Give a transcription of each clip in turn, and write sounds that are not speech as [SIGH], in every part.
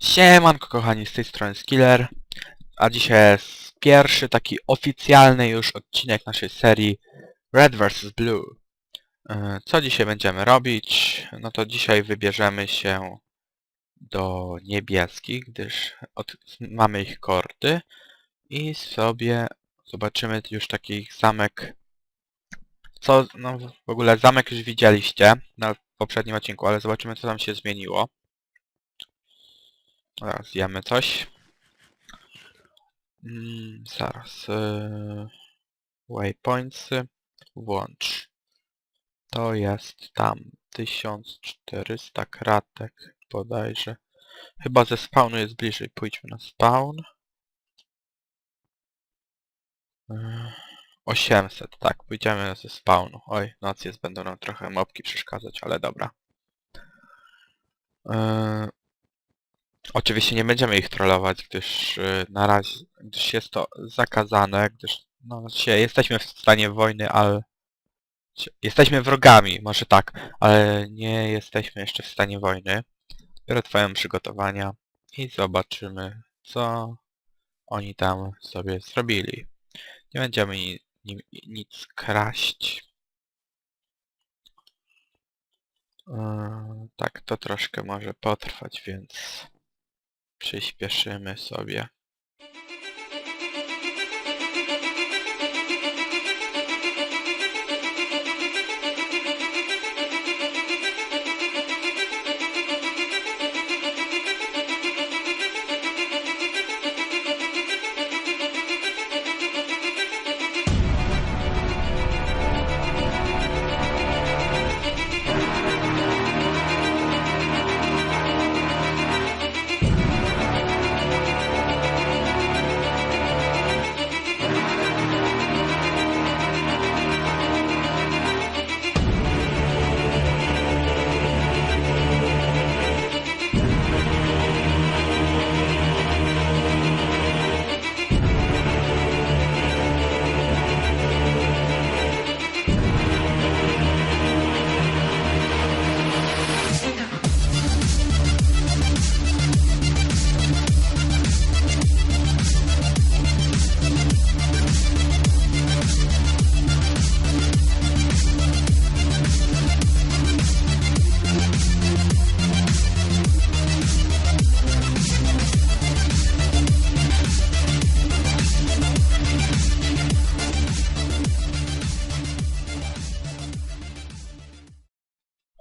Siemanko kochani, z tej strony Skiller, a dzisiaj jest pierwszy taki oficjalny już odcinek naszej serii Red vs Blue. E, Co dzisiaj będziemy robić? No to dzisiaj wybierzemy się do niebieskich, gdyż od, mamy ich kordy i sobie zobaczymy już taki zamek. Co, no w ogóle zamek już widzieliście na poprzednim odcinku, ale zobaczymy co tam się zmieniło. Zaraz zjemy coś. Mm, zaraz. Yy, waypointsy. Włącz. To jest tam 1400 kratek bodajże. Chyba ze spawnu jest bliżej. Pójdźmy na spawn. Yy, 800, tak, pójdziemy ze spawnu. Oj, noc jest, będą nam trochę mopki przeszkadzać, ale dobra. Yy, Oczywiście nie będziemy ich trollować, gdyż y, na razie, gdyż jest to zakazane, gdyż no jesteśmy w stanie wojny, ale jesteśmy wrogami, może tak, ale nie jesteśmy jeszcze w stanie wojny. Dopiero trwają przygotowania i zobaczymy, co oni tam sobie zrobili. Nie będziemy ni, ni, nic kraść. Yy, tak, to troszkę może potrwać, więc przyspieszymy sobie.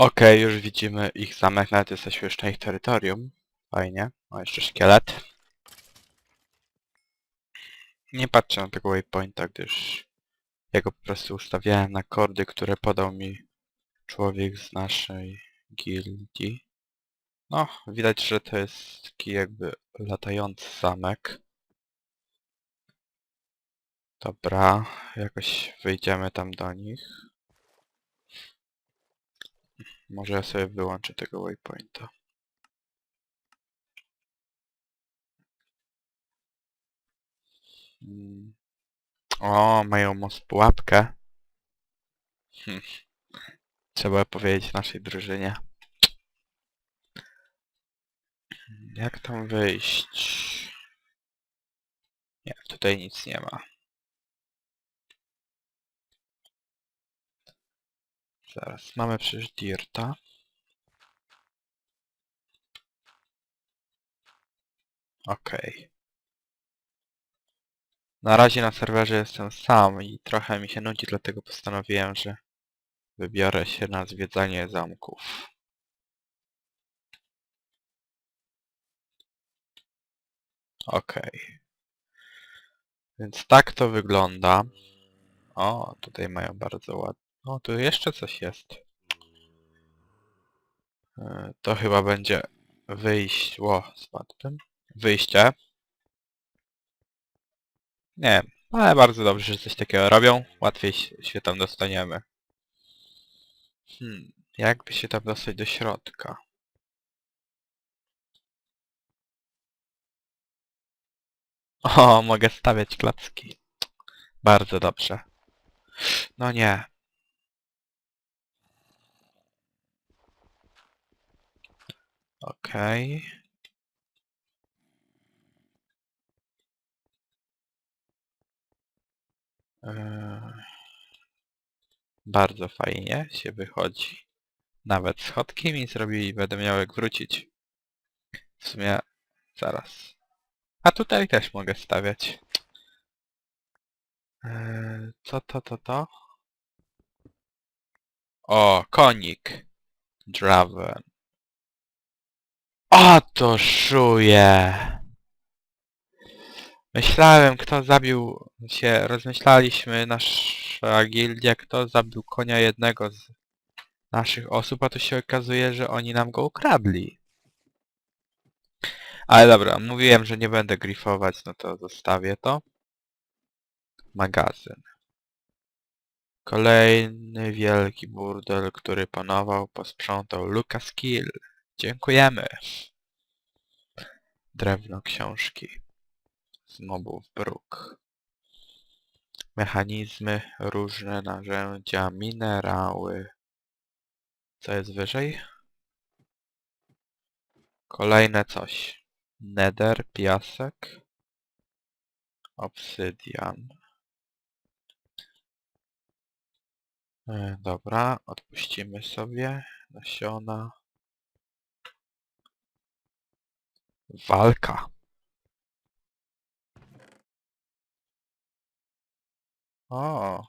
Okej, już widzimy ich zamek, nawet jesteśmy już na ich terytorium. Fajnie. O, jeszcze szkielet. Nie patrzę na tego waypointa, gdyż ja go po prostu ustawiałem na kordy, które podał mi człowiek z naszej gildii. No, widać, że to jest taki jakby latający zamek. Dobra, jakoś wyjdziemy tam do nich. Może ja sobie wyłączę tego waypointa. Mm. O, mają most pułapkę. Hm. Trzeba powiedzieć naszej drużynie. Jak tam wyjść? Nie, tutaj nic nie ma. Zaraz, mamy przecież Dirta. Okej. Na razie na serwerze jestem sam i trochę mi się nudzi, dlatego postanowiłem, że wybiorę się na zwiedzanie zamków. Okej. Więc tak to wygląda. O, tutaj mają bardzo ładnie. O, tu jeszcze coś jest. E, To chyba będzie wyjść... Ło, spadłem. Wyjście. Nie ale bardzo dobrze, że coś takiego robią. Łatwiej się tam dostaniemy. Hmm, jakby się tam dostać do środka? O, mogę stawiać klocki. Bardzo dobrze. No nie. Okej. Okay. Bardzo fajnie się wychodzi. Nawet schodki mi zrobili, będę miał jak wrócić. W sumie zaraz. A tutaj też mogę stawiać. E, co to, to, to? O, konik. Draven. O, to szuje! Myślałem, kto zabił się, rozmyślaliśmy, nasza gildia, kto zabił konia jednego z naszych osób, a tu się okazuje, że oni nam go ukradli. Ale dobra, mówiłem, że nie będę grifować, no to zostawię to. Magazyn. Kolejny wielki burdel, który panował, posprzątał Lucas Kill. Dziękujemy. Drewno książki. Z mobów bruk. Mechanizmy, różne narzędzia, minerały. Co jest wyżej? Kolejne coś. Nether, piasek. Obsydian. E, Dobra, odpuścimy sobie nasiona. Walka. O.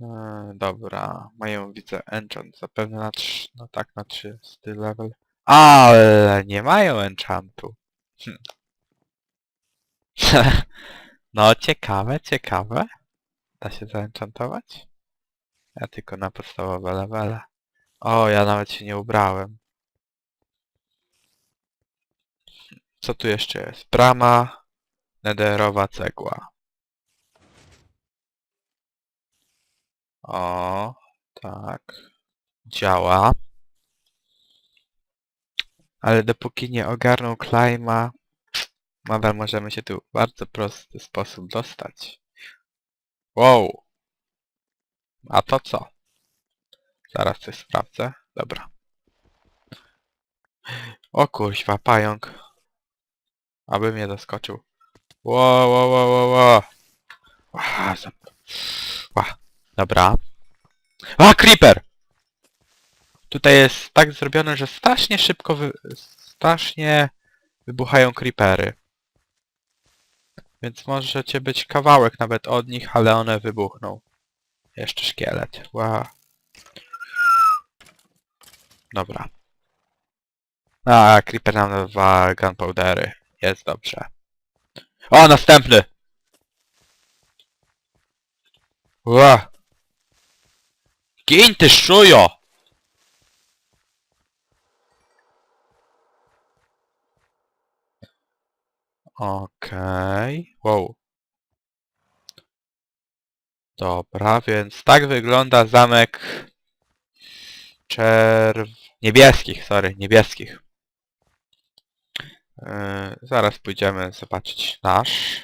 E, dobra, mają widzę enchant zapewne na 3, no tak na 30 level. Ale nie mają enchantu. Hm. [LAUGHS] no ciekawe, ciekawe. Da się zaenchantować? Ja tylko na podstawowe levele. O, ja nawet się nie ubrałem. Co tu jeszcze jest? Brama, nederowa cegła. O, tak. Działa. Ale dopóki nie ogarnął Klejma, nadal możemy się tu w bardzo prosty sposób dostać. Wow. A to co? Zaraz coś sprawdzę. Dobra. O kurwa, pająk. Aby mnie zaskoczył. Ło, ło, ło, ło, ło. Dobra. A, creeper! Tutaj jest tak zrobione, że strasznie szybko wy... strasznie wybuchają creepery. Więc możecie być kawałek nawet od nich, ale one wybuchną. Jeszcze szkielet. Ła. Dobra. A, creeper nam dawa gunpowdery. Jest dobrze. O, następny! Ła! Gin ty szujo! Okej. Wow. Dobra, więc tak wygląda zamek czerw... niebieskich, sorry, niebieskich. Yy, zaraz pójdziemy zobaczyć nasz.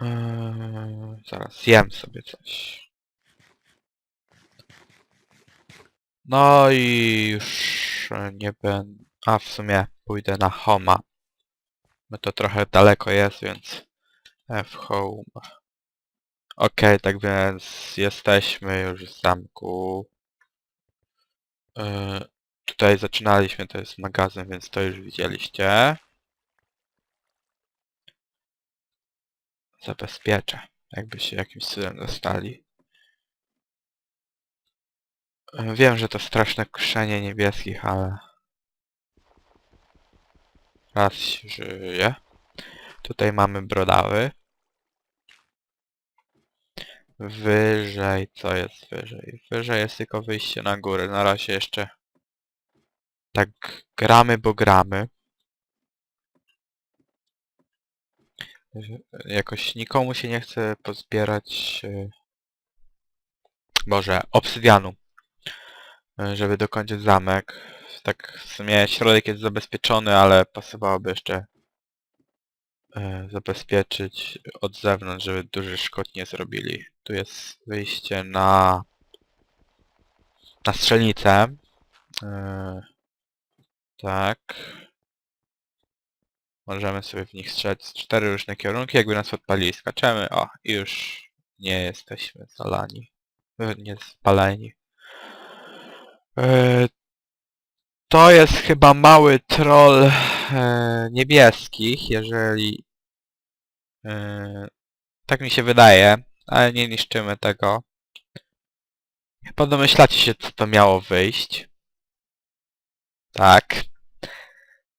Yy, zaraz jem sobie coś. No i już nie będę... A w sumie pójdę na Homa. No to trochę daleko jest, więc F home. Okej, tak więc jesteśmy już w zamku. Yy, tutaj zaczynaliśmy, to jest magazyn, więc to już widzieliście. Zabezpieczę, jakby się jakimś cudem dostali. Yy, wiem, że to straszne krzenie niebieskich, ale... Raz żyje. Tutaj mamy brodawy. Wyżej, co jest wyżej? Wyżej jest tylko wyjście na górę. Na razie jeszcze tak gramy, bo gramy. Jakoś nikomu się nie chce pozbierać... e, Boże, obsydianu. Żeby dokończyć zamek. Tak w sumie środek jest zabezpieczony, ale pasowałoby jeszcze zabezpieczyć od zewnątrz, żeby duży szkód nie zrobili. Tu jest wyjście na na strzelnicę. E, tak. Możemy sobie w nich strzec cztery różne kierunki, jakby nas odpalili. Skaczemy, o, i już nie jesteśmy zalani. E, Nie spaleni. E, To jest chyba mały troll niebieskich, jeżeli... e, Tak mi się wydaje, ale nie niszczymy tego. Chyba domyślacie się, co to miało wyjść. Tak.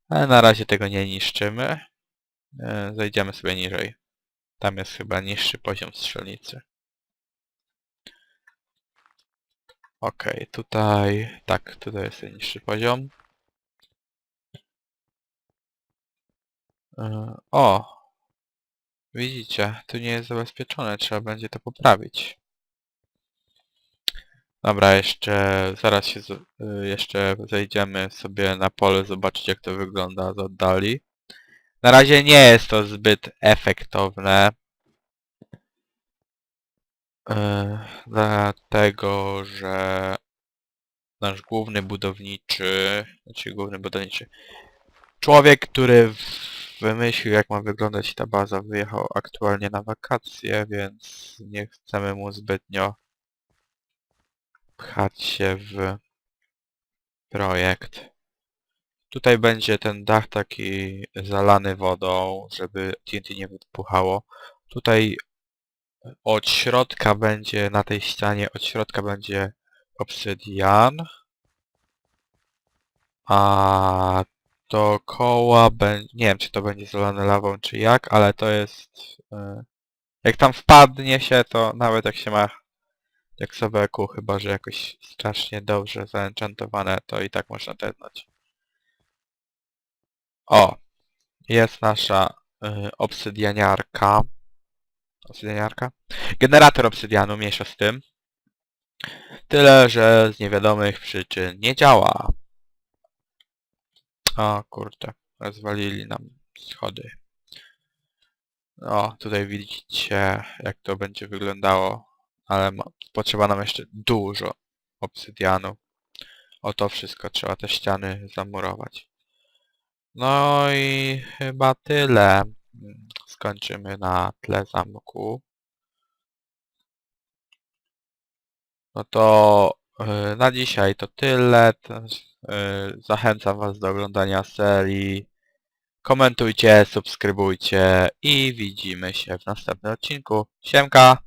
Ale na razie tego nie niszczymy. E, Zejdziemy sobie niżej. Tam jest chyba niższy poziom strzelnicy. Okej, tutaj... Tak, tutaj jest niższy poziom. E, O! Widzicie, tu nie jest zabezpieczone, trzeba będzie to poprawić. Dobra, jeszcze zaraz się y, jeszcze zejdziemy sobie na pole zobaczyć jak to wygląda z oddali. Na razie nie jest to zbyt efektowne. Yy, dlatego, że nasz główny budowniczy, znaczy główny budowniczy, człowiek, który w- wymyślił jak ma wyglądać ta baza, wyjechał aktualnie na wakacje, więc nie chcemy mu zbytnio pchać się w projekt. Tutaj będzie ten dach taki zalany wodą, żeby TNT nie wypuchało. Tutaj od środka będzie, na tej ścianie, od środka będzie obsydian. A dookoła nie wiem czy to będzie zalane lawą czy jak, ale to jest, e, jak tam wpadnie się, to nawet jak się ma jak sobie kół, chyba że jakoś strasznie dobrze zaenchantowane, to i tak można tepnąć. O! Jest nasza y, obsydianiarka. Obsydianiarka? Generator obsydianu, mniejsza z tym. Tyle, że z niewiadomych przyczyn nie działa. O kurde, rozwalili nam schody. O, tutaj widzicie jak to będzie wyglądało, ale potrzeba nam jeszcze dużo obsydianu. O to wszystko trzeba te ściany zamurować. No i chyba tyle. Skończymy na tle zamku. No to na dzisiaj to tyle. Y, Zachęcam Was do oglądania serii. Komentujcie, subskrybujcie i widzimy się w następnym odcinku. Siemka!